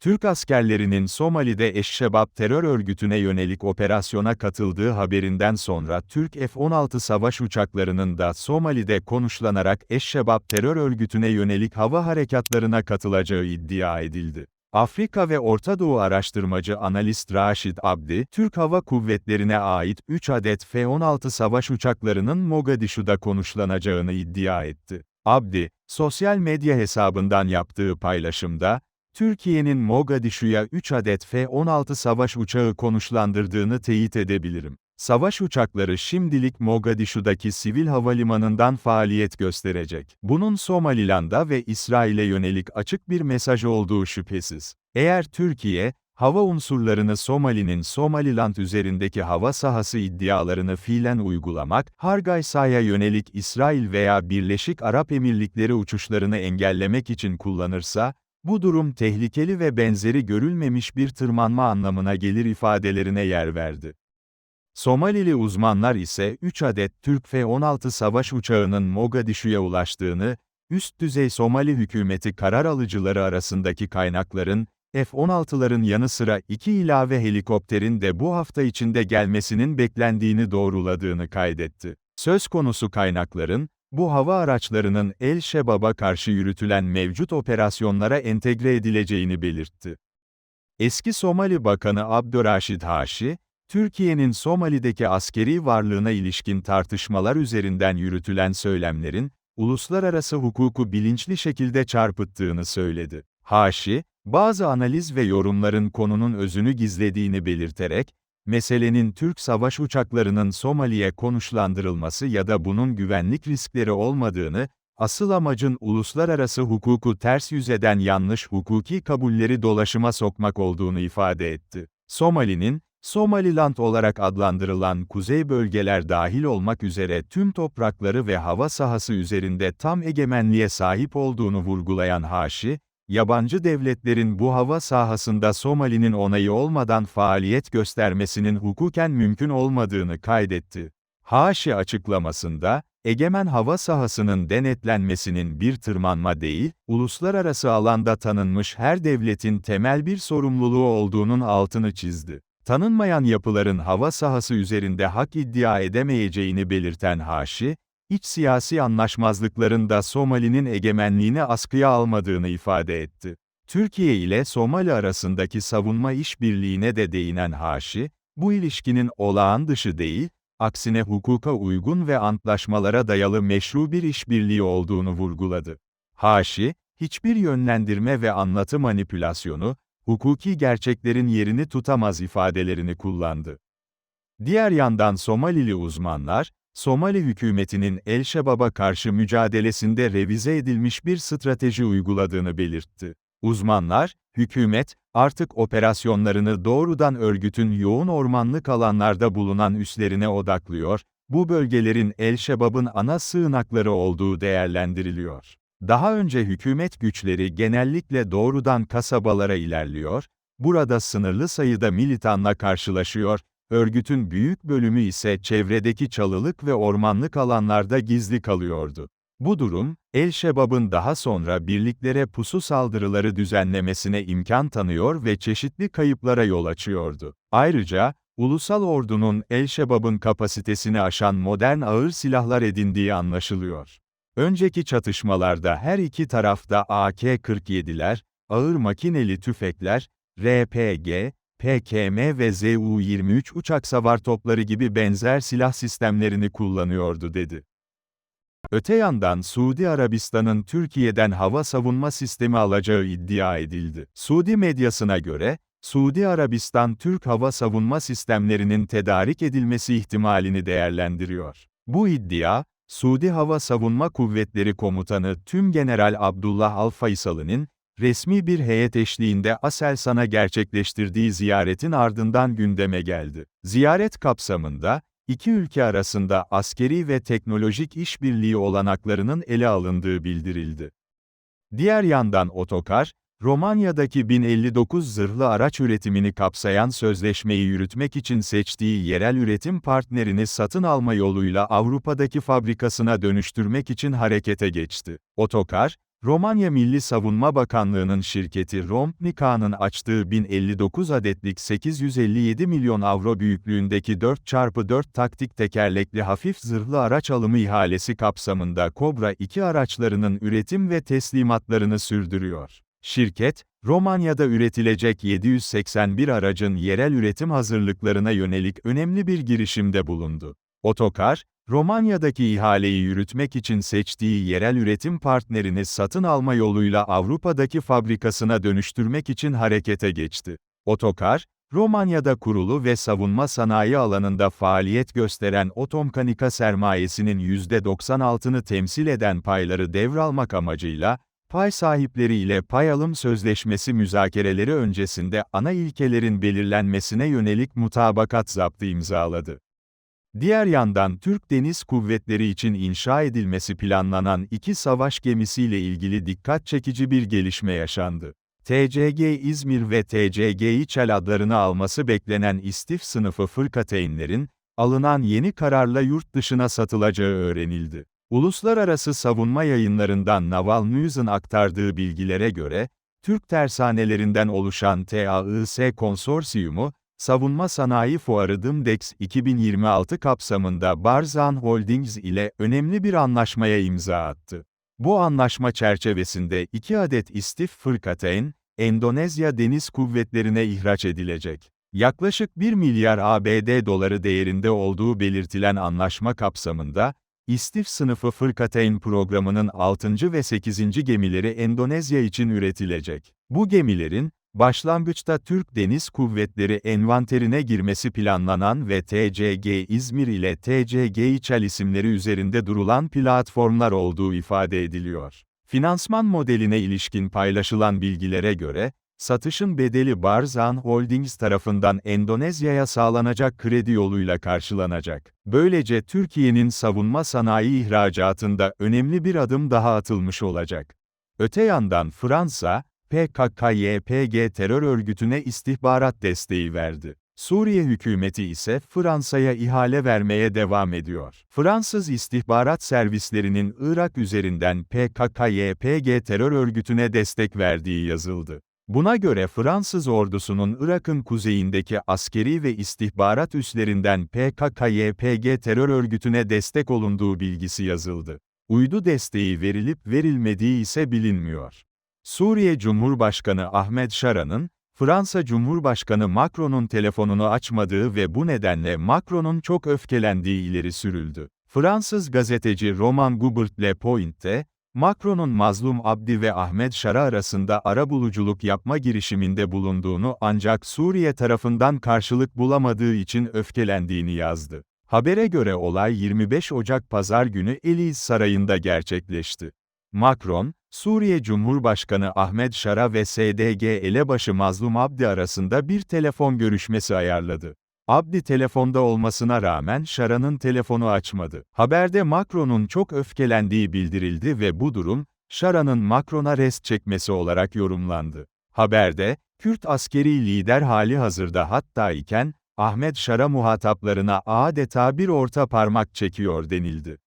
Türk askerlerinin Somali'de Eşşebab terör örgütüne yönelik operasyona katıldığı haberinden sonra Türk F-16 savaş uçaklarının da Somali'de konuşlanarak Eşşebab terör örgütüne yönelik hava harekatlarına katılacağı iddia edildi. Afrika ve Orta Doğu araştırmacı analist Raşid Abdi, Türk Hava Kuvvetleri'ne ait 3 adet F-16 savaş uçaklarının Mogadishu'da konuşlanacağını iddia etti. Abdi, sosyal medya hesabından yaptığı paylaşımda, Türkiye'nin Mogadishu'ya 3 adet F-16 savaş uçağı konuşlandırdığını teyit edebilirim. Savaş uçakları şimdilik Mogadishu'daki sivil havalimanından faaliyet gösterecek. Bunun Somaliland'a ve İsrail'e yönelik açık bir mesaj olduğu şüphesiz. Eğer Türkiye, hava unsurlarını Somali'nin Somaliland üzerindeki hava sahası iddialarını fiilen uygulamak, Hargeisa'ya yönelik İsrail veya Birleşik Arap Emirlikleri uçuşlarını engellemek için kullanırsa, bu durum tehlikeli ve benzeri görülmemiş bir tırmanma anlamına gelir ifadelerine yer verdi. Somalili uzmanlar ise 3 adet Türk F-16 savaş uçağının Mogadishu'ya ulaştığını, üst düzey Somali hükümeti karar alıcıları arasındaki kaynakların, F-16'ların yanı sıra iki ilave helikopterin de bu hafta içinde gelmesinin beklendiğini doğruladığını kaydetti. Söz konusu kaynakların, bu hava araçlarının El Şebab'a karşı yürütülen mevcut operasyonlara entegre edileceğini belirtti. Eski Somali Bakanı Abdurraşid Haşi, Türkiye'nin Somali'deki askeri varlığına ilişkin tartışmalar üzerinden yürütülen söylemlerin, uluslararası hukuku bilinçli şekilde çarpıttığını söyledi. Haşi, bazı analiz ve yorumların konunun özünü gizlediğini belirterek, meselenin Türk savaş uçaklarının Somali'ye konuşlandırılması ya da bunun güvenlik riskleri olmadığını, asıl amacın uluslararası hukuku ters yüz eden yanlış hukuki kabulleri dolaşıma sokmak olduğunu ifade etti. Somali'nin, Somaliland olarak adlandırılan kuzey bölgeler dahil olmak üzere tüm toprakları ve hava sahası üzerinde tam egemenliğe sahip olduğunu vurgulayan Haşi, yabancı devletlerin bu hava sahasında Somali'nin onayı olmadan faaliyet göstermesinin hukuken mümkün olmadığını kaydetti. Haşi açıklamasında, egemen hava sahasının denetlenmesinin bir tırmanma değil, uluslararası alanda tanınmış her devletin temel bir sorumluluğu olduğunun altını çizdi. Tanınmayan yapıların hava sahası üzerinde hak iddia edemeyeceğini belirten Haşi, iç siyasi anlaşmazlıkların da Somali'nin egemenliğini askıya almadığını ifade etti. Türkiye ile Somali arasındaki savunma işbirliğine de değinen Haşi, bu ilişkinin olağan dışı değil, aksine hukuka uygun ve antlaşmalara dayalı meşru bir işbirliği olduğunu vurguladı. Haşi, hiçbir yönlendirme ve anlatı manipülasyonu, hukuki gerçeklerin yerini tutamaz ifadelerini kullandı. Diğer yandan Somalili uzmanlar, Somali hükümetinin El Şebab'a karşı mücadelesinde revize edilmiş bir strateji uyguladığını belirtti. Uzmanlar, hükümet, artık operasyonlarını doğrudan örgütün yoğun ormanlık alanlarda bulunan üslerine odaklıyor, bu bölgelerin El Şebab'ın ana sığınakları olduğu değerlendiriliyor. Daha önce hükümet güçleri genellikle doğrudan kasabalara ilerliyor, burada sınırlı sayıda militanla karşılaşıyor, örgütün büyük bölümü ise çevredeki çalılık ve ormanlık alanlarda gizli kalıyordu. Bu durum, El-Şebab'ın daha sonra birliklere pusu saldırıları düzenlemesine imkan tanıyor ve çeşitli kayıplara yol açıyordu. Ayrıca, ulusal ordunun El-Şebab'ın kapasitesini aşan modern ağır silahlar edindiği anlaşılıyor. Önceki çatışmalarda her iki tarafta AK-47'ler, ağır makineli tüfekler, RPG, PKM ve Zu-23 uçak savar topları gibi benzer silah sistemlerini kullanıyordu dedi. Öte yandan Suudi Arabistan'ın Türkiye'den hava savunma sistemi alacağı iddia edildi. Suudi medyasına göre, Suudi Arabistan Türk hava savunma sistemlerinin tedarik edilmesi ihtimalini değerlendiriyor. Bu iddia, Suudi Hava Savunma Kuvvetleri Komutanı Tüm General Abdullah Al-Faysal'ın, resmi bir heyet eşliğinde Aselsan'a gerçekleştirdiği ziyaretin ardından gündeme geldi. Ziyaret kapsamında, iki ülke arasında askeri ve teknolojik işbirliği olanaklarının ele alındığı bildirildi. Diğer yandan Otokar, Romanya'daki 1059 zırhlı araç üretimini kapsayan sözleşmeyi yürütmek için seçtiği yerel üretim partnerini satın alma yoluyla Avrupa'daki fabrikasına dönüştürmek için harekete geçti. Otokar, Romanya Milli Savunma Bakanlığı'nın şirketi Rompnika'nın açtığı 1059 adetlik 857 milyon avro büyüklüğündeki 4x4 taktik tekerlekli hafif zırhlı araç alımı ihalesi kapsamında Kobra 2 araçlarının üretim ve teslimatlarını sürdürüyor. Şirket, Romanya'da üretilecek 781 aracın yerel üretim hazırlıklarına yönelik önemli bir girişimde bulundu. Otokar, Romanya'daki ihaleyi yürütmek için seçtiği yerel üretim partnerini satın alma yoluyla Avrupa'daki fabrikasına dönüştürmek için harekete geçti. Otokar, Romanya'da kurulu ve savunma sanayi alanında faaliyet gösteren Otomkanika sermayesinin %96'ını temsil eden payları devralmak amacıyla, pay sahipleri ile pay alım sözleşmesi müzakereleri öncesinde ana ilkelerin belirlenmesine yönelik mutabakat zaptı imzaladı. Diğer yandan Türk Deniz Kuvvetleri için inşa edilmesi planlanan iki savaş gemisiyle ilgili dikkat çekici bir gelişme yaşandı. TCG İzmir ve TCG İçel adlarını alması beklenen istif sınıfı fırkateynlerin, alınan yeni kararla yurt dışına satılacağı öğrenildi. Uluslararası savunma yayınlarından Naval News'un aktardığı bilgilere göre, Türk tersanelerinden oluşan TAIS konsorsiyumu, Savunma Sanayi Fuarı DIMDEX 2026 kapsamında Barzan Holdings ile önemli bir anlaşmaya imza attı. Bu anlaşma çerçevesinde 2 adet istif fırkateyn, Endonezya Deniz Kuvvetlerine ihraç edilecek. Yaklaşık 1 milyar ABD doları değerinde olduğu belirtilen anlaşma kapsamında, İstif sınıfı fırkateyn programının 6. ve 8. gemileri Endonezya için üretilecek. Bu gemilerin, başlangıçta Türk Deniz Kuvvetleri envanterine girmesi planlanan ve TCG İzmir ile TCG İçel isimleri üzerinde durulan platformlar olduğu ifade ediliyor. Finansman modeline ilişkin paylaşılan bilgilere göre, satışın bedeli Barzan Holdings tarafından Endonezya'ya sağlanacak kredi yoluyla karşılanacak. Böylece Türkiye'nin savunma sanayi ihracatında önemli bir adım daha atılmış olacak. Öte yandan Fransa, PKK-YPG terör örgütüne istihbarat desteği verdi. Suriye hükümeti ise Fransa'ya ihale vermeye devam ediyor. Fransız istihbarat servislerinin Irak üzerinden PKK-YPG terör örgütüne destek verdiği yazıldı. Buna göre Fransız ordusunun Irak'ın kuzeyindeki askeri ve istihbarat üslerinden PKK-YPG terör örgütüne destek olunduğu bilgisi yazıldı. Uydu desteği verilip verilmediği ise bilinmiyor. Suriye Cumhurbaşkanı Ahmed Şara'nın, Fransa Cumhurbaşkanı Macron'un telefonunu açmadığı ve bu nedenle Macron'un çok öfkelendiği ileri sürüldü. Fransız gazeteci Roman Gubert Le Point'te, Macron'un Mazlum Abdi ve Ahmed Şara arasında arabuluculuk yapma girişiminde bulunduğunu ancak Suriye tarafından karşılık bulamadığı için öfkelendiğini yazdı. Habere göre olay 25 Ocak Pazar günü Eliz Sarayı'nda gerçekleşti. Macron, Suriye Cumhurbaşkanı Ahmed Şara ve SDG elebaşı Mazlum Abdi arasında bir telefon görüşmesi ayarladı. Abdi telefonda olmasına rağmen Şara'nın telefonu açmadı. Haberde Macron'un çok öfkelendiği bildirildi ve bu durum, Şara'nın Macron'a rest çekmesi olarak yorumlandı. Haberde, Kürt askeri lider hali hazırda hatta iken, Ahmet Şara muhataplarına adeta bir orta parmak çekiyor denildi.